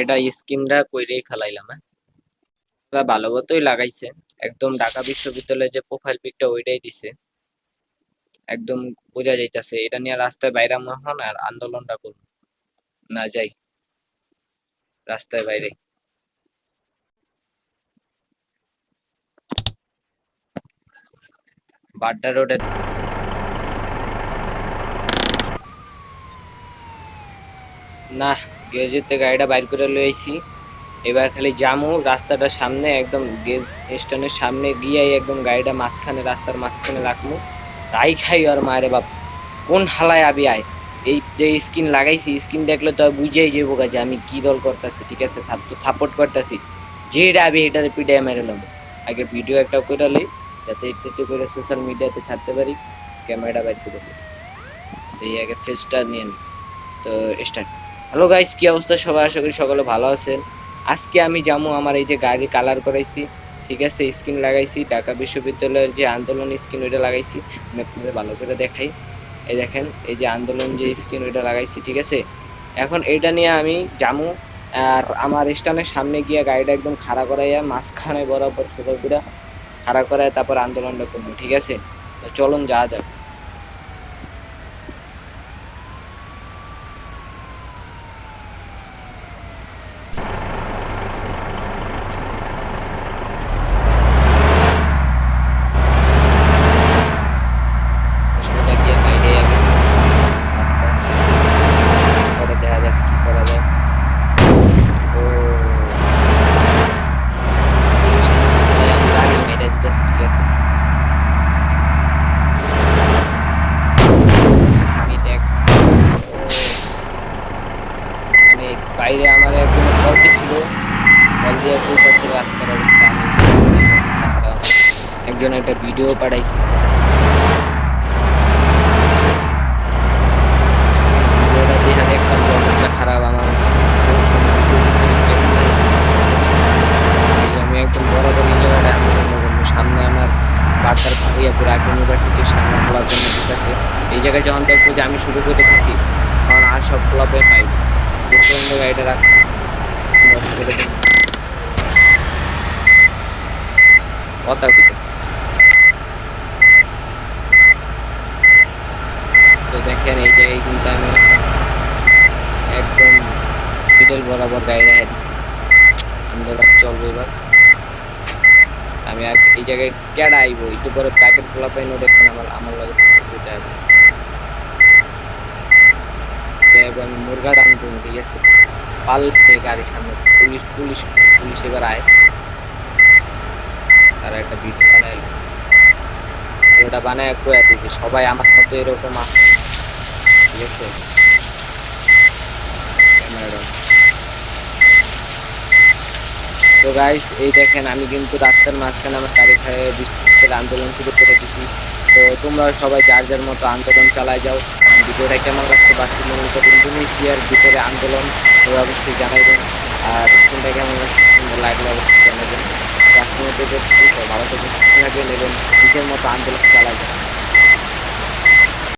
এটা স্কিনটা কইরেই ফেলাইলাম হ্যাঁ? ভালো মতোই লাগাইছে। একদম ঢাকা বিশ্ববিদ্যালয়ের যে প্রোফাইল পিকটা ওইটাই দিছে। একদম বোঝা যাইতাছে, এটা নিয়ে রাস্তায় বাইরে হন আর আন্দোলনটা করুন না যাই। রাস্তায় বাইরে। বাড্ডা রোডে না। গেজেতে গাড়িটা বাইর করে লইছি। এবার খালি জামু রাস্তাটার সামনে একদম গেজ স্ট্যান্ডের সামনে গিয়ে একদম গাড়িটা মাঝখানে, রাস্তার মাঝখানে রাখমু। রাই খাই আর মায়ের বাপ, কোন হালায় আবি আয়? এই যে স্কিন লাগাইছি, স্কিন দেখলে তো বুঝেই যাব যে আমি কি দল করতেছি, ঠিক আছে? সাপোর্ট করতেছি। যেটা আবি এটার পিডিএ মেরেলাম আগে ভিডিও একটা করে লই, যাতে একটু একটু করে সোশ্যাল মিডিয়াতে ছাড়তে পারি ক্যামেরাটা বাইর করে এই আগে ফেসটা নিয়ে তো স্টার্ট হ্যালো গাইস কি অবস্থা? সবাই আশা করি সকলে ভালো আছেন। আজকে আমি যাব আমার এই যে গাড়ি কালার করাইছি, ঠিক আছে? স্ক্রিন লাগাইছি, ঢাকা বিশ্ববিদ্যালয়ের যে আন্দোলন স্ক্রিন ওইটা লাগাইছি। আমি আপনাদের ভালো করে দেখাই। এই দেখেন, এই যে আন্দোলন যে স্ক্রিন ওইটা লাগাইছি, ঠিক আছে? এখন এটা নিয়ে আমি যামু আর আমার স্টানের সামনে গিয়ে গাড়িটা একদম খাড়া করাইয়া মাঝখানে বরাবর সোজা খাড়া করায় তারপর আন্দোলনটা করব, ঠিক আছে? চলুন, যাওয়া যাক সোজা গিয়ে বাইরে আগে রাস্তায় পরে দেখা যাক কি করা যায় ও তাহলে আমি গাড়ি মেরে দিতেছি ঠিক আছে আমি দেখ মানে বাইরে আমার একজন কল ছিল। কল দিয়ে বলতেছে, রাস্তার অবস্থা। একজন একটা ভিডিও পাঠাইছে। অবস্থা খারাপ আমার। আমি এই জায়গাটা সামনে আমার ইউনিভার্সিটির সামনে ঠিক আছে। এই জায়গায় যখন দেখব যে আমি শুরু করে দিচ্ছি তখন আর সব ক্লাবে পাই তো দেখেন এই জায়গায় কিন্তু আমি একদম মিডল বরাবর গাড়ি রেখে দিচ্ছি আন্দোলন চলবে এবার আমি আর এই জায়গায় কেডা আইবো একটু পরে প্যাকেট খোলা পাইনো দেখুন আমার আমার লাগে এবার আমি মুরগা টানতে ঠিক আছে পাল্লে গাড়ির সামনে পুলিশ পুলিশ পুলিশ এবার আয়। তারা একটা ভিডিও বানাইল। ভিডিওটা বানায় কয়ে দিচ্ছে সবাই আমার মতো এরকম ঠিক আছে তো গাইস এই দেখেন, আমি কিন্তু রাস্তার মাঝখানে আমার গাড়ি খাড়ে বৃষ্টির আন্দোলন শুরু করে দিচ্ছি তো তোমরা সবাই যার যার মতো আন্দোলন চালায় যাও। ভিডিওটা কেমন লাগছে বাকি মনে করুন ইয়ার ভিতরে আন্দোলন অবশ্যই জানাবেন। আর স্ক্রিনটা কেমন লাগছে লাগলে অবশ্যই জানাবেন। রাষ্ট্রমন্ত্রীদের ভালো থেকে থাকবেন এবং নিজের মতো আন্দোলন চালাবেন।